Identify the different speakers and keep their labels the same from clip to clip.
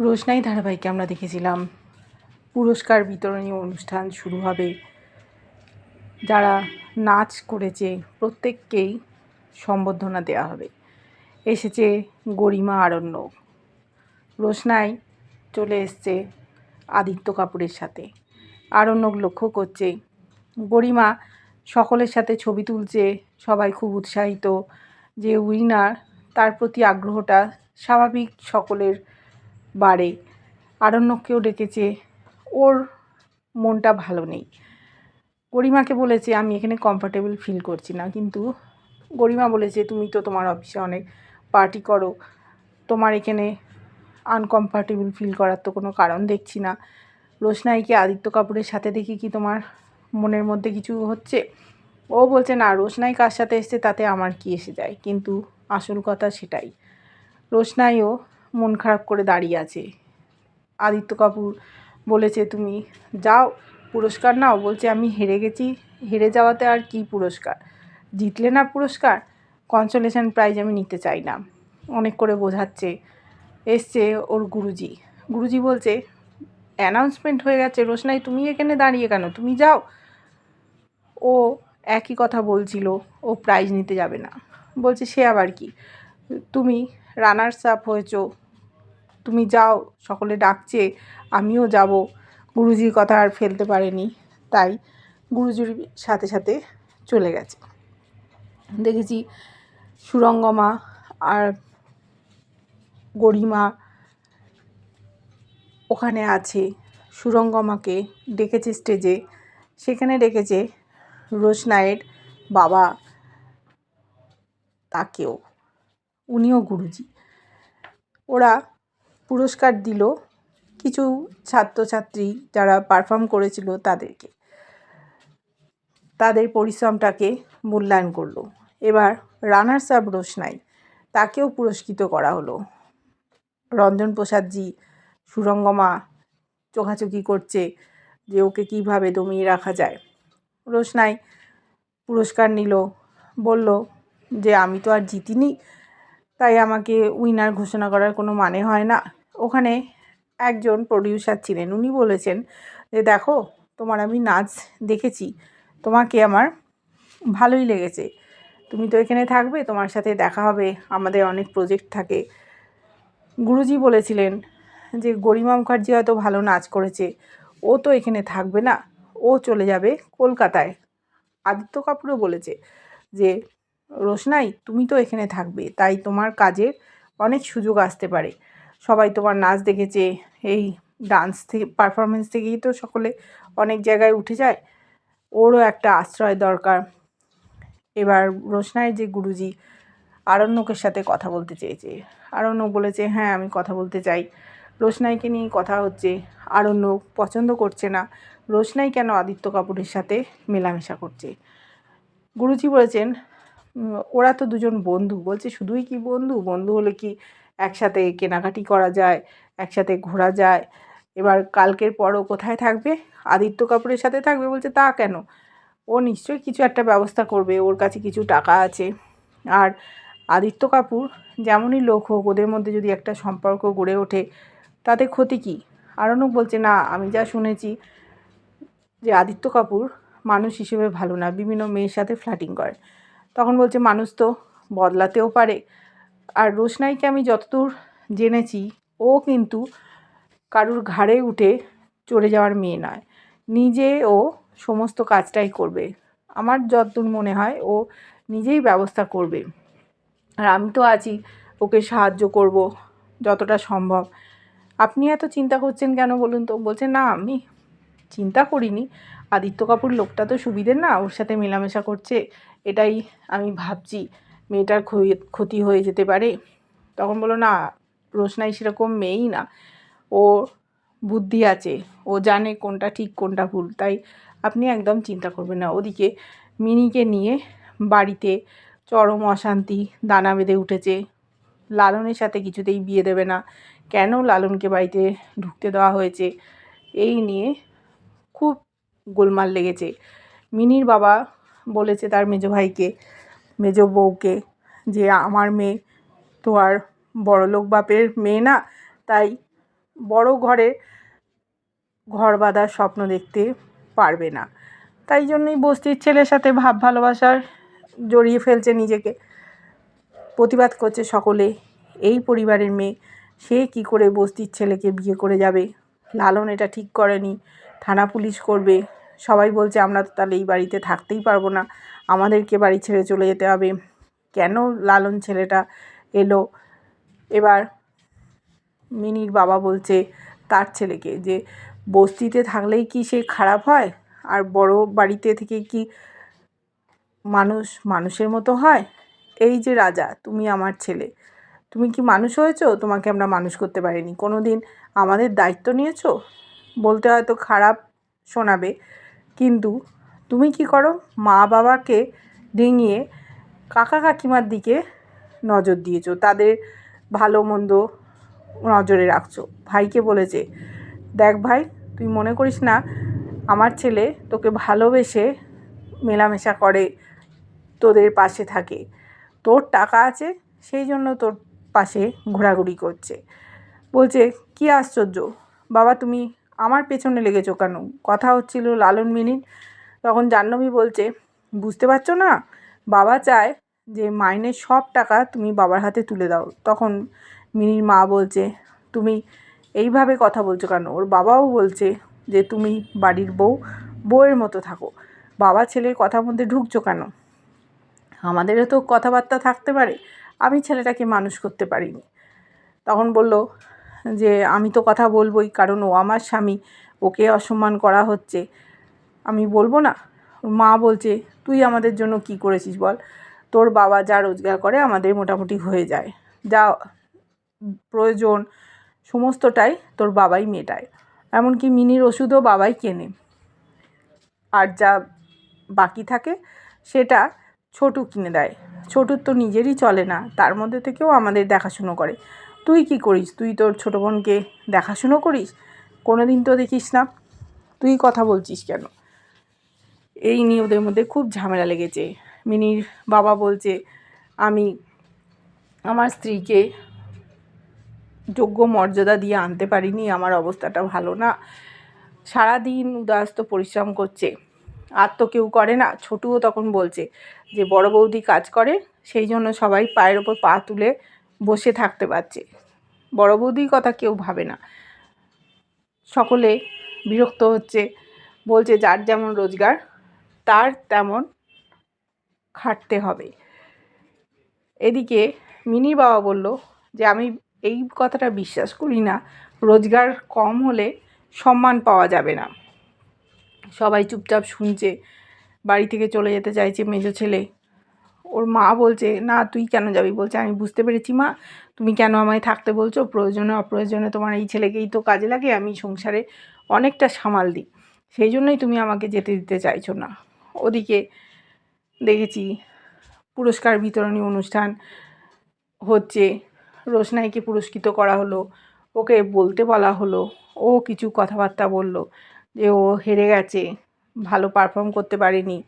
Speaker 1: রোশনাই ধারাবাহিকে আমরা দেখেছিলাম। পুরস্কার বিতরণী অনুষ্ঠান শুরু হবে। যারা নাচ করেছে, প্রত্যেককেই সম্বর্ধনা দেওয়া হবে। এসেছে গরিমা আরণ্য। রোশনাই চলে এসছে আদিত্য কাপুরের সাথে। আরণ্যক লক্ষ্য করছে, গরিমা সকলের সাথে ছবি তুলছে, সবাই খুব উৎসাহিত যে উইনার তার প্রতি আগ্রহটা স্বাভাবিক সকলের বাড়ে। আরণ্যককেও ডেকেছে। ওর মনটা ভালো নেই। গরিমাকে বলেছে, আমি এখানে কমফর্টেবল ফিল করছি না। কিন্তু গরিমা বলেছে, তুমি তো তোমার অফিসে অনেক পার্টি করো। তোমার এখানে আনকমফর্টেবল ফিল করার তো কোনো কারণ দেখছি না। রোশনাইকে আদিত্য কাপুরের সাথে দেখি কি তোমার মনের মধ্যে কিছু হচ্ছে? ও বলছে, না, রোশনাই কার সাথে এসছে তাতে আমার কি এসে যায়? কিন্তু আসল কথা সেটাই। রোশনাইও মন খারাপ করে দাঁড়িয়ে আছে। আদিত্য কাপুর বলেছে, তুমি যাও, পুরস্কার নাও। বলছে, আমি হেরে গেছি, হেরে যাওয়াতে আর কি পুরস্কার? জিতলে না পুরস্কার? কনসোলেশন প্রাইজ আমি নিতে চাই না। অনেক করে বোঝাচ্ছে, এসছে ওর গুরুজি। গুরুজি বলছে অ্যানাউন্সমেন্ট হয়ে গেছে, রোশনাই, তুমি এখানে দাঁড়িয়ে কেন? তুমি যাও। ও একই কথা বলছিল, ও প্রাইজ নিতে যাবে না। বলছে, সে আবার কি? তুমি রানার্স আপ হয়েছো। তুমি যাও, সকলে ডাকছে, আমিও যাব। গুরুজির কথা আর ফেলতে পারেনি, তাই গুরুজির সাথে সাথে চলে গেছে। দেখেছি সুরঙ্গমা আর গরিমা ওখানে আছে। সুরঙ্গমাকে ডেকেছে স্টেজে। সেখানে ডেকেছে রোশনায়ের বাবা, তাকেও। উনিও গুরুজি। ওরা পুরস্কার দিল কিছু ছাত্রছাত্রী যারা পারফর্ম করেছিল তাদেরকে। তাদের পরিশ্রমটাকে মূল্যায়ন করল। এবার রানার্স আপ রোশনাই তাকেও পুরস্কৃত করা হলো। রঞ্জন প্রসাদজি সুরঙ্গমা চোখাচোখি করছে যে ওকে কীভাবে দমিয়ে রাখা যায়। রোশনাই পুরস্কার নিল, বলল যে, আমি তো আর জিতিনি তাই আমাকে উইনার ঘোষণা করার কোনো মানে হয় না। ওখানে একজন প্রডিউসার ছিলেন, উনি বলেছেন যে, দেখো, তোমার আমি নাচ দেখেছি, তোমাকে আমার ভালোই লেগেছে। তুমি তো এখানে থাকবে, তোমার সাথে দেখা হবে, আমাদের অনেক প্রজেক্ট থাকে। গুরুজি বলেছিলেন যে, গরিমা মুখার্জি হয়তো ভালো নাচ করেছে, ও তো এখানে থাকবে না, ও চলে যাবে কলকাতায়। আদিত্য কাপুরও বলেছে যে রোশনাই, তুমি তো এখানে থাকবে, তাই তোমার কাজের অনেক সুযোগ আসতে পারে। সবাই তোমার নাচ দেখেছে, এই ডান্স থেকে পারফরমেন্স থেকেই তো সকলে অনেক জায়গায় উঠে যায়, ওরও একটা আশ্রয় দরকার। এবার রোশনাই যে গুরুজি আরণ্যকের সাথে কথা বলতে চেয়েছে আরণ্যক বলেছে হ্যাঁ আমি কথা বলতে চাই। রোশনাইকে নিয়ে কথা হচ্ছে আরণ্যক পছন্দ করছে না, রোশনাই কেন আদিত্য কাপুরের সাথে মেলামেশা করছে? গুরুজি বলেছেন ওরা তো দুজন বন্ধু। বলছে, শুধুই কি বন্ধু? বন্ধু হলে কি একসাথে কেনাকাটি করা যায়, একসাথে ঘোরা যায়? এবার কালকের পরও কোথায় থাকবে? আদিত্য কাপুরের সাথে থাকবে? বলছে, তা কেন? ও নিশ্চয়ই কিছু একটা ব্যবস্থা করবে, ওর কাছে কিছু টাকা আছে। আর আদিত্য কাপুর যেমনই লোক হোক, ওদের মধ্যে যদি একটা সম্পর্ক গড়ে ওঠে, তাতে ক্ষতি কী? আরণক বলছে, না, আমি যা শুনেছি যে আদিত্য কাপুর মানুষ হিসেবে ভালো না। বিভিন্ন মেয়ের সাথে ফ্ল্যাটিং করে। তখন বলছে, মানুষ তো বদলাতেও পারে। আর রোশনাইকে আমি যতদূর জেনেছি, ও কিন্তু কারুর ঘাড়ে উঠে চড়ে যাওয়ার মেয়ে নয়। নিজে ও সমস্ত কাজটাই করবে। আমার যতদূর মনে হয়, ও নিজেই ব্যবস্থা করবে। আর আমি তো আছি, ওকে সাহায্য করব যতটা সম্ভব। আপনি এত চিন্তা করছেন কেন বলুন তো? বলছে, না, আমি চিন্তা করিনি। আদিত্য কাপুর লোকটা তো সুবিধের না, ওর সাথে মেলামেশা করছে, এটাই আমি ভাবছি। মেয়েটার ক্ষতি হয়ে যেতে পারে। তখন বলো না, রোশনাই সেরকম মেয়েই না। ও বুদ্ধি আছে, ও জানে কোনটা ঠিক, কোনটা ভুল। তাই আপনি একদম চিন্তা করবেন না। ওদিকে মিনিকে নিয়ে বাড়িতে চরম অশান্তি, দানা বেঁধে উঠেছে। লালনের সাথে কিছুতেই বিয়ে দেবে না। কেন লালনকে বাড়িতে ঢুকতে দেওয়া হয়েছে? এই নিয়ে খুব গোলমাল লেগেছে। মিনির বাবা বলেছে তার মেজো ভাইকে, মেজো বউকে যে, আমার মেয়ে তো আর বড়লোক বাপের মেয়ে না, তাই বড় ঘরে ঘর বাঁধার স্বপ্ন দেখতে পারবে না। তাই জন্যই বস্তির ছেলের সাথে ভাব ভালোবাসার জড়িয়ে ফেলছে নিজেকে। প্রতিবাদ করছে সকলে, এই পরিবারের মেয়ে, সে কি করে বস্তির ছেলেকে বিয়ে করে যাবে? লালন এটা ঠিক করেনি। থানা পুলিশ করবে। সবাই বলছে, আমরা তো তাহলে এই বাড়িতে থাকতেই পারব না। আমাদেরকে বাড়ি ছেড়ে চলে যেতে হবে। কেন লালন ছেলেটা এলো? এবার মিনির বাবা বলছে, তার ছেলেকে যে বস্তিতে থাকলেই কি সে খারাপ হয়? আর বড় বাড়িতে থেকে কি মানুষ মানুষের মতো হয়? এই যে রাজা, তুমি আমার ছেলে। তুমি কি মানুষ হয়েছো? তোমাকে আমরা মানুষ করতে পারিনি। কোনো দিন আমাদের দায়িত্ব নিয়েছো? বলতে হয়তো খারাপ শোনাবে। কিন্তু তুমি কি করো? মা বাবাকে ডিঙিয়ে কাকা কাকিমার দিকে নজর দিয়েছ, তাদের ভালো মন্দ নজরে রাখছো। ভাইকে বলেছে, দেখ ভাই, তুই মনে করিস না, আমার ছেলে তোকে ভালোবেসে মেলামেশা করে তোদের পাশে থাকে। তোর টাকা আছে, সেই জন্য তোর পাশে ঘোরাঘুরি করছে। বলছে, কী আশ্চর্য, বাবা তুমি আমার পেছনে লেগেছো কেন? কথা হচ্ছিল লালন মিনির তখন জাহ্নবী বলছে, বুঝতে পারছ না? বাবা চায় যে মাইনের সব টাকা তুমি বাবার হাতে তুলে দাও। তখন মিনির মা বলছে, তুমি এইভাবে কথা বলছো কেন? ওর বাবাও বলছে যে, তুমি বাড়ির বউ, বউয়ের মতো থাকো। বাবা ছেলের কথার মধ্যে ঢুকছো কেন? আমাদেরও তো কথাবার্তা থাকতে পারে। আমি ছেলেটাকে মানুষ করতে পারিনি। তখন বলল যে আমি তো কথা বলবোই, কারণ ও আমার স্বামী, ওকে অসম্মান করা হচ্ছে। আমি বলব না। মা বলছে, তুই আমাদের জন্য কি করেছিস বল? তোর বাবা যা রোজগার করে আমাদের মোটামুটি হয়ে যায়। যা প্রয়োজন, সমস্তটাই তোর বাবাই মেটায়। এমনকি মিনির ওষুধও বাবাই কেনে। আর যা বাকি থাকে, সেটা ছোটু কিনে দেয়। ছোটুর তো নিজেরই চলে না, তার মধ্যে থেকেও আমাদের দেখাশুনো করে। তুই কি করিস? তুই তোর ছোটো বোনকে দেখাশুনো করিস? কোনো দিন তো দেখিস না। তুই কথা বলছিস কেন? এই নিয়ে ওদের মধ্যে খুব ঝামেলা লেগেছে। মিনির বাবা বলছে, আমি আমার স্ত্রীকে যোগ্য মর্যাদা দিয়ে আনতে পারিনি, আমার অবস্থাটা ভালো না। সারাদিন উদাস্ত পরিশ্রম করছে। আর তো কেউ করে না। ছোটুও তখন বলছে যে, বড় বৌদি কাজ করে, সেই জন্য সবাই পায়ের ওপর পা তুলে বসে থাকতে পারছে। বড় বৌদির কথা কেউ ভাবে না। সকলে বিরক্ত হচ্ছে, বলছে যার যেমন রোজগার, তার তেমন খাটতে হবে। এদিকে মিনি বাবা বলল যে, আমি এই কথাটা বিশ্বাস করি না। রোজগার কম হলে সম্মান পাওয়া যাবে না। সবাই চুপচাপ শুনছে, বাড়ি থেকে চলে যেতে চাইছে মেজো ছেলে। ওর মা বলছে, না, তুই কেন যাবি? বলছে, আমি বুঝতে পেরেছি, মা। তুমি কেন আমায় থাকতে বলছো? প্রয়োজনে, অপ্রয়োজনে তোমার এই ছেলেকেই তো কাজে লাগে, আমি সংসারে অনেকটা সামাল দিই। সেই জন্যই তুমি আমাকে যেতে দিতে চাইছো না। ওদিকে দেখেছি পুরস্কার বিতরণী অনুষ্ঠান হচ্ছে। রোশনাইকে পুরস্কৃত করা হলো, ওকে বলতে বলা হলো, ও কিছু কথাবার্তা বলল যে, ও হেরে গেছে, ভালো পারফর্ম করতে পারেনি।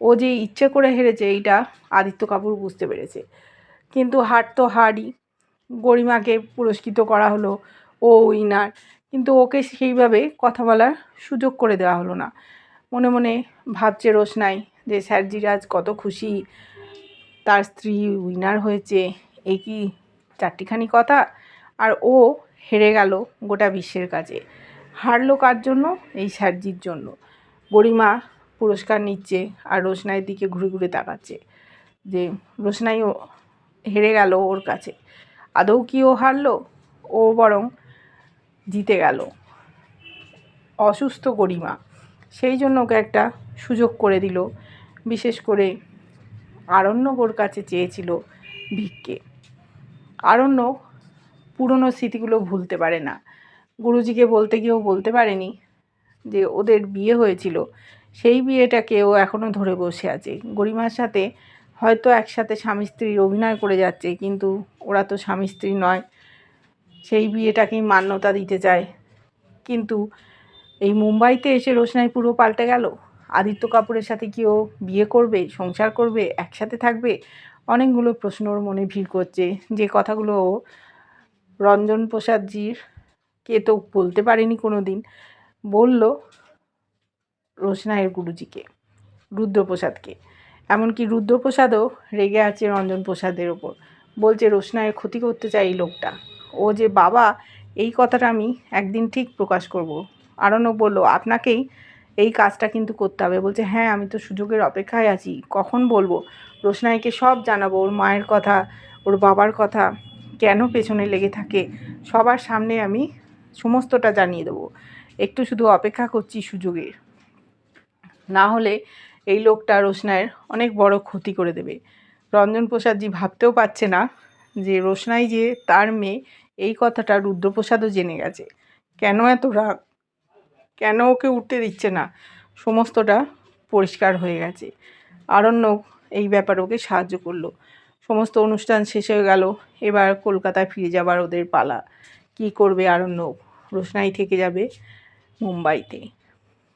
Speaker 1: ও যে ইচ্ছে করে হেরেছে, এইটা আদিত্য কাপুর বুঝতে পেরেছে। কিন্তু হার তো হারই। গরিমাকে পুরস্কৃত করা হলো, ও উইনার। কিন্তু ওকে সেইভাবে কথা বলার সুযোগ করে দেওয়া হলো না। মনে মনে ভাবছে রোশনাই যে স্যারজিরাজ কত খুশি। তার স্ত্রী উইনার হয়েছে এই কি চারটিখানি কথা? আর ও হেরে গেল গোটা বিশ্বের কাছে। হারলো কার জন্য? এই স্যারজির জন্য। গরিমা পুরস্কার নিচ্ছে আর রোশনাইয়ের দিকে ঘুরে ঘুরে তাকাচ্ছে যে রোশনাইও হেরে গেল ওর কাছে। আদৌ কি ও হারলো? ও বরং জিতে গেল। অসুস্থ গরিমা। সেই জন্য ওকে একটা সুযোগ করে দিল। বিশেষ করে আরণ্যক ওর কাছে চেয়েছিল ভিক্ষে। আরণ্য পুরনো স্মৃতিগুলো ভুলতে পারে না। গুরুজিকে বলতে গিয়েও বলতে পারেনি যে ওদের বিয়ে হয়েছিল। সেই বিয়েটাকে ও এখনও ধরে বসে আছে। গরিমার সাথে হয়তো একসাথে স্বামী স্ত্রীর অভিনয় করে যাচ্ছে, কিন্তু ওরা তো স্বামী স্ত্রী নয়। সেই বিয়েটাকেই মান্যতা দিতে চায়। কিন্তু এই মুম্বাইতে এসে রোশনাই পুরো পাল্টে গেল। আদিত্য কাপুরের সাথে কি ও বিয়ে করবে, সংসার করবে, একসাথে থাকবে? অনেকগুলো প্রশ্ন ওর মনে ভিড় করছে। যে কথাগুলো ও রঞ্জন প্রসাদজির কে তো বলতে পারেনি কোনো দিন বলল রোশনাইয়ের গুরুজিকে, রুদ্রপ্রসাদকে। এমনকি রুদ্রপ্রসাদও রেগে আছে রঞ্জন প্রসাদের ওপর। বলছে, রোশনাইয়ের ক্ষতি করতে চাই এই লোকটা। ও যে বাবা, এই কথাটা আমি একদিন ঠিক প্রকাশ করব। আরণ্যক বলল, আপনাকেই এই কাজটা কিন্তু করতে হবে। বলছে হ্যাঁ আমি তো সুযোগের অপেক্ষায় আছি। কখন বলব? রোশনাইকে সব জানাব। ওর মায়ের কথা, ওর বাবার কথা, কেন পেছনে লেগে থাকে? সবার সামনে আমি সমস্তটা জানিয়ে দেবো। একটু শুধু অপেক্ষা করছি সুযোগের। না হলে এই লোকটা রোশনাইয়ের অনেক বড় ক্ষতি করে দেবে। রঞ্জন প্রসাদজি ভাবতেও পারছে না যে রোশনাই যে তার মেয়ে, এই কথাটা রুদ্রপ্রসাদও জেনে গেছে। কেন এত রাগ? কেন ওকে উঠতে দিচ্ছে না? সমস্তটা পরিষ্কার হয়ে গেছে। আরণ্যক এই ব্যাপারে ওকে সাহায্য করল। সমস্ত অনুষ্ঠান শেষ হয়ে গেল, এবার কলকাতায় ফিরে যাবার ওদের পালা। কি করবে আরণ্যক রোশনাই থেকে যাবে মুম্বাইতে।